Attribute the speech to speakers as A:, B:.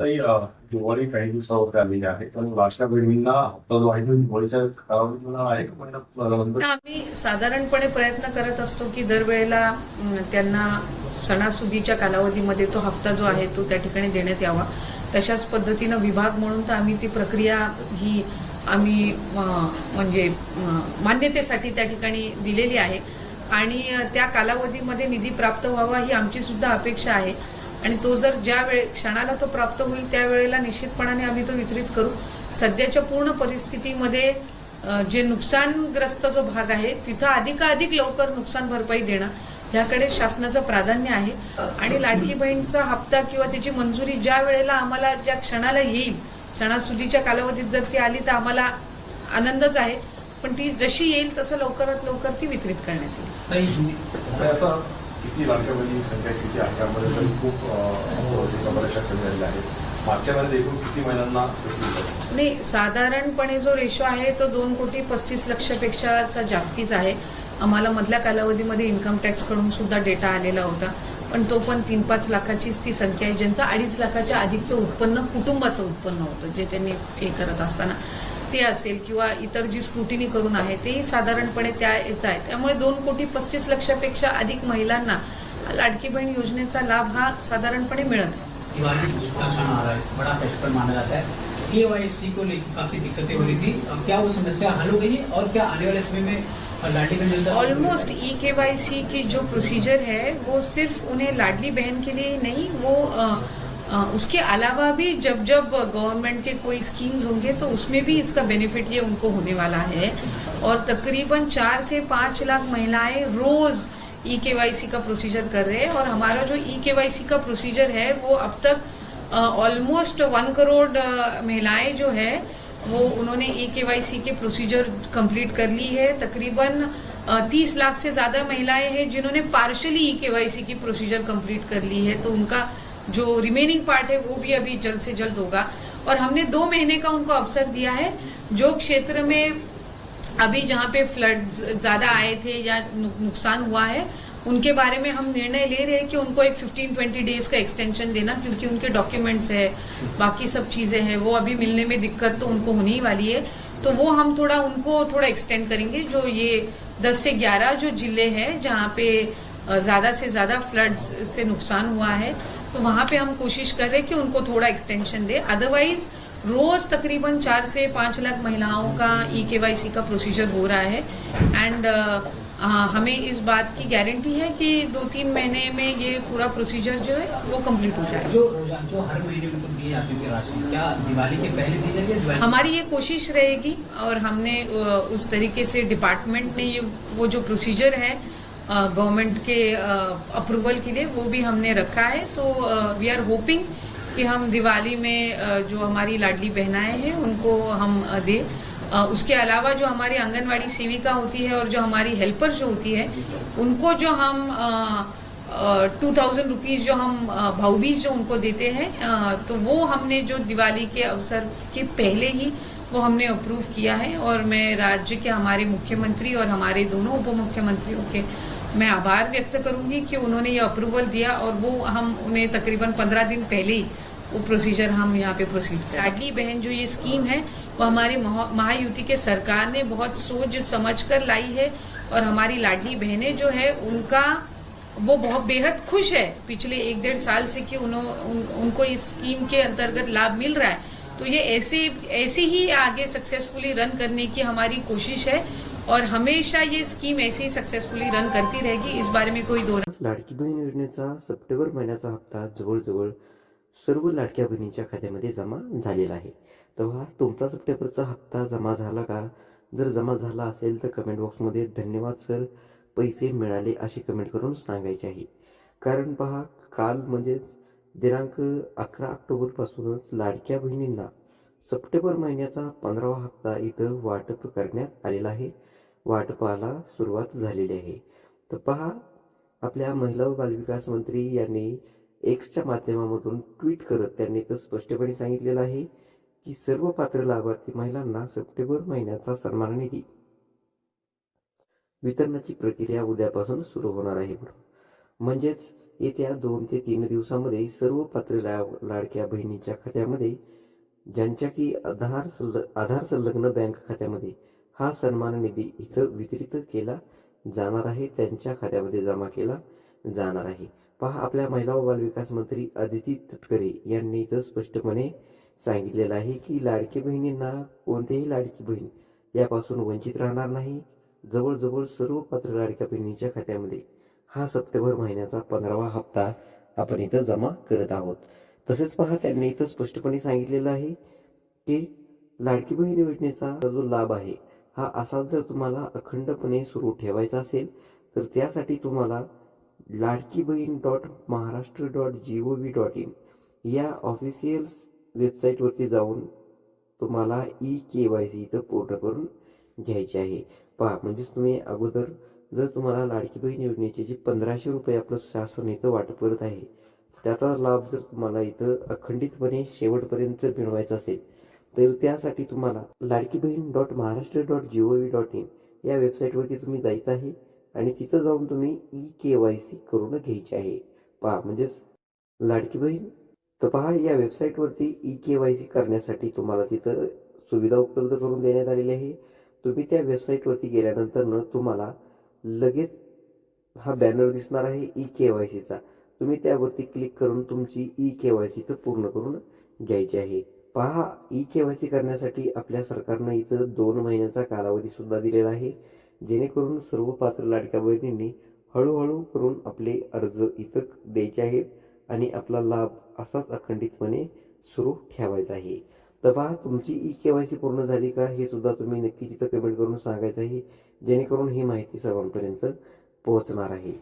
A: ताई दिवाळी काही दिवसावर आलेली आहे. तर लाडक्या बहिणींना हप्ता जो आहे तो दिवाळीच्या कालावधीला आहे का
B: आम्ही साधारणपणे प्रयत्न करत असतो की दरवेळेला त्यांना सणासुदीच्या कालावधीमध्ये तो हप्ता जो आहे तो त्या ठिकाणी देण्यात यावा. तशाच पद्धतीनं विभाग म्हणून तर आम्ही ती प्रक्रिया ही आम्ही म्हणजे मान्यतेसाठी त्या ठिकाणी दिलेली आहे. आणि त्या कालावधीमध्ये निधी प्राप्त व्हावा ही आमची सुद्धा अपेक्षा आहे. आणि तो जर ज्या वेळे क्षणाला तो प्राप्त होईल त्यावेळेला निश्चितपणाने आम्ही तो वितरित करू. सध्याच्या पूर्ण परिस्थितीमध्ये जे नुकसानग्रस्त जो भाग आहे तिथं अधिकाधिक लवकर नुकसान भरपाई देणं याकडे शासनाचं प्राधान्य आहे. आणि लाडकी बहीणचा हप्ता किंवा त्याची मंजुरी ज्या वेळेला आम्हाला ज्या क्षणाला येईल सणासुदीच्या कालावधीत जर ती आली तर आम्हाला आनंदच आहे. पण ती जशी येईल तसं लवकरात लवकर ती वितरित करण्यात येईल.
A: किती लाडक्या बहिणी संख्या किती आहे? त्यामध्ये तर खूप अ, बऱ्याचशा कमी झालेल्या आहेत. मागच्या महिन्यात एकूण किती?
B: नाही साधारणपणे जो रेशो आहे तो दोन कोटी पस्तीस लक्षापेक्षाचा जास्तीच आहे. आम्हाला मधल्या कालावधीमध्ये इन्कम टॅक्सकडून सुद्धा डेटा आलेला होता. पण तो पण तीन पाच लाखाचीच ती संख्या आहे ज्यांचं अडीच लाखाच्या अधिकचं उत्पन्न कुटुंबाचं उत्पन्न होतं जे त्यांनी हे करत असताना. ते असेल किंवा इतर जी स्क्रुटिनी करून आहे तेही साधारणपणे त्या याचं आहे. त्यामुळे दोन कोटी पस्तीस लक्षापेक्षा अधिक महिलांना लाडकी बहीण योजनेचा लाभ हा साधारणपणे मिळत आहे.
C: का क्षण आ रहा बड़ा फेस्टिवल माना जाता है के वाई सी को लेकर काफी दिक्कतें हो रही थी. अब क्या वो समस्या हल हो गई है? और क्या आने वाले समय में लाडली जनता
B: almost E K Y C की जो प्रोसीजर है वो सिर्फ उन्हें लाडली बहन के लिए नहीं वो अ, उसके अलावा भी जब जब गवर्नमेंट के कोई स्कीम्स होंगे तो उसमें भी इसका बेनिफिट ये उनको होने वाला है। और तकरीबन चार से पाँच लाख महिलाएँ रोज ई के वाई सी का प्रोसीजर कर रहे हैं। और हमारा जो ई के वाई सी का प्रोसीजर है, वो अब तक ऑलमोस्ट वन करोड़ महिलाएँ जो है, वो उन्होंने ई के सी के प्रोसीजर कंप्लीट कर ली है। तकरीबन तीस लाख से ज़्यादा महिलाएँ हैं, जिन्होंने पार्शली ई के की प्रोसीजर कंप्लीट कर ली है। तो उनका जो रिमेनिंग पार्ट है, वो भी अभी जल्द से जल्द होगा। और हमने दो महीने का उनको अवसर दिया है, जो क्षेत्र में अभी जहाँ पे फ्लड ज़्यादा आए थे या नुकसान हुआ है, उनके बारे में हम निर्णय ले रहे हैं कि उनको एक 15-20 डेज़ का एक्सटेंशन देना, क्योंकि उनके डॉक्यूमेंट्स है, बाकी सब चीज़ें हैं, वो अभी मिलने में दिक्कत तो उनको होने ही वाली है। तो वो हम थोड़ा, उनको थोड़ा एक्सटेंड करेंगे, जो ये 10 से 11 जो ज़िले हैं जहाँ पे ज़्यादा से ज़्यादा फ्लड्स से नुकसान हुआ है तो वहाँ पे हम कोशिश कर रहे हैं कि उनको थोड़ा एक्सटेंशन दे। अदरवाइज़ रोज तकरीबन चार से पाँच लाख महिलाओं का ई के वाई सी का प्रोसीजर हो रहा है। एंड हमें इस बात की गारंटी है कि दो तीन महीने में ये पूरा प्रोसीजर जो है वो कंप्लीट हो जाएगा।
C: जो जो हर महीने उनको दी जाती थी राशि क्या दिवाली के पहले दी जाएगी
B: हमारी ये कोशिश रहेगी और हमने उस तरीके से डिपार्टमेंट ने ये वो जो प्रोसीजर है गवर्नमेंट के अप्रूवल के लिए वो भी हमने रखा है। सो वी आर होपिंग कि हम दिवाली में जो हमारी लाडली बहनाएँ हैं, उनको हम दें। उसके अलावा जो हमारी आंगनवाड़ी सेविका होती है और जो हमारी हेल्पर जो होती है, उनको जो हम टू थाउज़ेंड रुपीज़ जो हम भाऊबीज जो उनको देते हैं तो वो हमने जो दिवाली के अवसर के पहले ही वो हमने अप्रूव किया है। और मैं राज्य के हमारे मुख्यमंत्री और हमारे दोनों उप मुख्यमंत्रियों के मैं आभार व्यक्त करूँगी कि उन्होंने ये अप्रूवल दिया और वो हम उन्हें तकरीबन पंद्रह दिन पहले ही वो प्रोसीजर हम यहाँ पे प्रोसीड कर। लाडली बहन जो ये स्कीम है वो हमारी महायुति के सरकार ने बहुत सोच समझ कर लाई है और हमारी लाडली बहनें जो है उनका वो बहुत बेहद खुश है। पिछले एक डेढ़ साल से कि उन, उनको इस स्कीम के अंतर्गत लाभ मिल रहा है। तो ये ऐसे ऐसे ही आगे सक्सेसफुली रन करने की हमारी कोशिश है। और हमेशा ये स्कीम ऐसी सक्सेसफुली रन करती रहेगी इस बारे में कोई दो
D: लाडकी बहीण योजनेचा सप्टेंबर महिन्याचा हप्ता जवळजवळ सर्व लाडक्या बहिणींच्या खात्यामध्ये जमा झालेला आहे. तेव्हा तुमचा सप्टेंबरचा हप्ता जमा झाला का? जर जमा झाला असेल तर कमेंट बॉक्समध्ये धन्यवाद सर पैसे मिळाले अशी कमेंट करून सांगायचे आहे. कारण पहा काल म्हणजेच दिनांक अकरा ऑक्टोबरपासूनच लाडक्या बहिणींना सप्टेंबर महिन्याचा पंधरावा हप्ता इथं वाटप करण्यात आलेला आहे. वाटपाला सुरुवात झालेली आहे. तर पहा आपल्या महिला व बालविकास मंत्री यांनी एक्सच्या माध्यमामधून ट्विट करत त्यांनी तर स्पष्टपणे सांगितलेलं आहे की सर्व पात्र लाभार्थी महिलांना सप्टेंबर महिन्याचा सन्मान निधी वितरणाची प्रक्रिया उद्यापासून सुरू होणार आहे. म्हणजेच येत्या दोन ते तीन दिवसामध्ये सर्व पात्र ला लाडक्या बहिणीच्या खात्यामध्ये ज्यांच्या की आधार संल आधार संलग्न बँक खात्यामध्ये हा सन्मान निधी इथं वितरित केला जाणार आहे त्यांच्या खात्यामध्ये जमा केला जाणार आहे. पहा आपल्या महिला व बालविकास मंत्री अदिती तटकरे यांनी इथं स्पष्टपणे सांगितलेलं आहे की लाडकी बहिणींना कोणतेही लाडकी बहीण यापासून वंचित राहणार नाही. जवळजवळ सर्व पात्र लाडक्या बहिणींच्या खात्यामध्ये हा सप्टेंबर महिन्याचा पंधरावा हप्ता आपण इथं जमा करत आहोत. तसेच पहा त्यांनी इथं स्पष्टपणे सांगितलेलं आहे की लाडकी बहीण योजनेचा जो लाभ आहे हा असाच जर तुम्हाला अखंडपणे सुरू ठेवायचा असेल तर त्यासाठी तुम्हाला Ladki Bahin dot Maharashtra dot G O V dot in या ऑफिशियल वेबसाईटवरती जाऊन तुम्हाला ई के वाय सी इथं पूर्ण करून घ्यायचे आहे. पहा म्हणजेच तुम्ही अगोदर जर तुम्हाला लाडकी बहीण योजनेचे जे पंधराशे रुपये आपलं शासन इथं वाटप करत आहे त्याचा लाभ जर तुम्हाला इथं अखंडितपणे शेवटपर्यंत जर मिळवायचा असेल तर त्यासाठी तुम्हाला Ladki Bahin dot Maharashtra dot G O V dot in या वेबसाईटवरती तुम्ही जायचं आहे आणि तिथं जाऊन तुम्ही ई के वाय सी करून घ्यायची आहे. पहा म्हणजेच लाडकी बहीण तर पहा या वेबसाईटवरती ई के वाय सी करण्यासाठी तुम्हाला तिथं सुविधा उपलब्ध करून देण्यात आलेली आहे. तुम्ही त्या वेबसाईटवरती गेल्यानंतरनं तुम्हाला लगेच हा बॅनर दिसणार आहे ई के वाय सीचा तुम्ही त्यावरती क्लिक करून तुमची ई के वाय सी तर पूर्ण करून घ्यायची आहे. पहा ई के वाय सी करण्यासाठी आपल्या सरकारनं इथं दोन महिन्याचा कालावधी सुद्धा दिलेला आहे. जेणेकरून सर्व पात्र लाडक्या बहिणींनी हळूहळू करून आपले अर्ज इथं द्यायचे आहेत आणि आपला लाभ असाच अखंडितपणे सुरू ठेवायचा आहे. तर पहा तुमची ई के वाय सी पूर्ण झाली का हे सुद्धा तुम्ही नक्की तिथं कमेंट करून सांगायचं आहे जेणेकरून ही माहिती सर्वांपर्यंत पोहोचणार आहे.